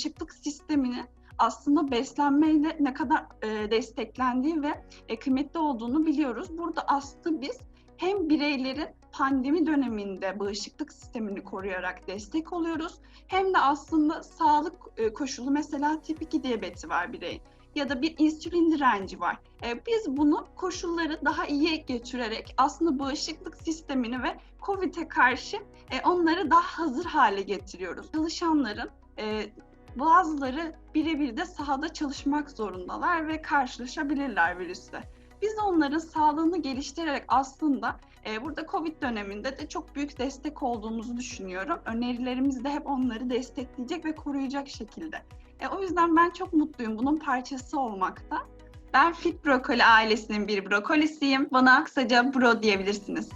bağışıklık sistemini aslında beslenmeyle ne kadar e, desteklendiği ve e, kıymetli olduğunu biliyoruz. Burada aslında biz hem bireylerin pandemi döneminde bağışıklık sistemini koruyarak destek oluyoruz. Hem de aslında sağlık e, koşulu mesela tip 2 diyabeti var bireyin ya da bir insülin direnci var. E, biz bunu koşulları daha iyi götürerek aslında bağışıklık sistemini ve COVID'e karşı e, onları daha hazır hale getiriyoruz. Çalışanların bazıları birebir de sahada çalışmak zorundalar ve karşılaşabilirler virüsle. Biz onların sağlığını geliştirerek aslında e, burada Covid döneminde de çok büyük destek olduğumuzu düşünüyorum. Önerilerimiz de hep onları destekleyecek ve koruyacak şekilde. E, o yüzden ben çok mutluyum bunun parçası olmakta. Ben Fit Brokoli ailesinin bir brokolisiyim. Bana kısaca bro diyebilirsiniz.